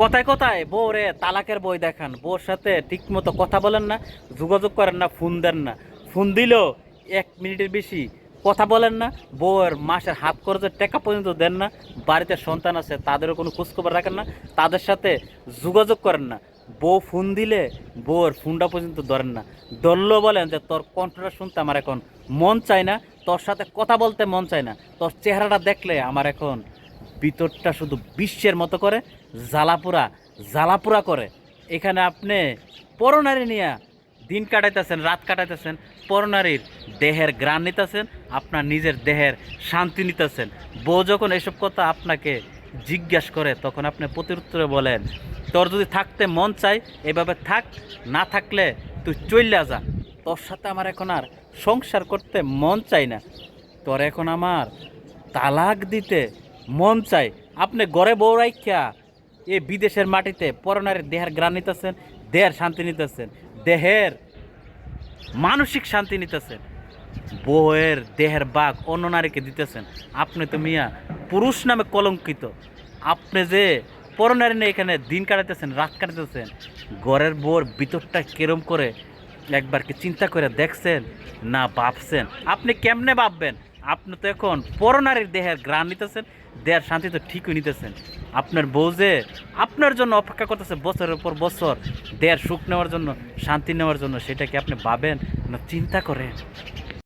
কথায় কথায় বউ রে তালাকের বই দেখান। বউর সাথে ঠিক মতো কথা বলেন না, যোগাযোগ করেন না, ফোন দেন না। ফোন দিলেও এক মিনিটের বেশি কথা বলেন না, বউয়ের মাসের হাত খরচের টাকা পর্যন্ত দেন না, বাড়িতে সন্তান আছে, তাদেরও কোনো খোঁজখবর রাখেন না, তাদের সাথে যোগাযোগ করেন না। বউ ফোন দিলে বউয়ের ফোনটা পর্যন্ত ধরেন না। ধরলেও বলেন যে, তোর কণ্ঠটা শুনতে আমার এখন মন চায় না, তোর সাথে কথা বলতে মন চায় না, তোর চেহারাটা দেখলে আমার এখন ভিতরটা শুধু বিশ্বের মতো করে জ্বালাপুরা জ্বালাপুরা করে। এখানে আপনি পরনারী নিয়ে দিন কাটাইতেছেন, রাত কাটাইতেছেন, পরনারীর দেহের গ্রাণ নিতেছেন, আপনার নিজের দেহের শান্তি নিতেছেন। বউ যখন এসব কথা আপনাকে জিজ্ঞাসা করে, তখন আপনি প্রতিউত্তরে বলেন, তোর যদি থাকতে মন চাই এভাবে থাক, না থাকলে তুই চইলা যা। তোর সাথে আমার এখন আর সংসার করতে মন চাই না। তোর এখন আমার তালাক দিতে মন চাই। আপনি গড়ে বউ রাইখা এ বিদেশের মাটিতে পরনারীর দেহের গ্রাণ নিতেছেন, দেহের শান্তি নিতেছেন, দেহের মানসিক শান্তি নিতেছেন। বউয়ের দেহের বাঘ অন্য নারীকে দিতেছেন। আপনি তো মিয়া পুরুষ নামে কলঙ্কিত। আপনি যে পরনারী নিয়ে এখানে দিন কাটাতেছেন রাত কাটাতেছেন ঘরের বউর ভিতরটা কেরম করে একবার কি চিন্তা করে দেখছেন না ভাবছেন? আপনি কেমনে ভাববেন? আপনি তো এখন পরনারীর দেহের গ্রাণ নিতেছেন, দেহের শান্তি তো ঠিকই নিতেছেন। আপনার বউ যে আপনার জন্য অপেক্ষা করতেছে বছরের পর বছর, দেহের সুখ নেওয়ার জন্য, শান্তি নেওয়ার জন্য, সেটা কি আপনি ভাবেন না চিন্তা করেন?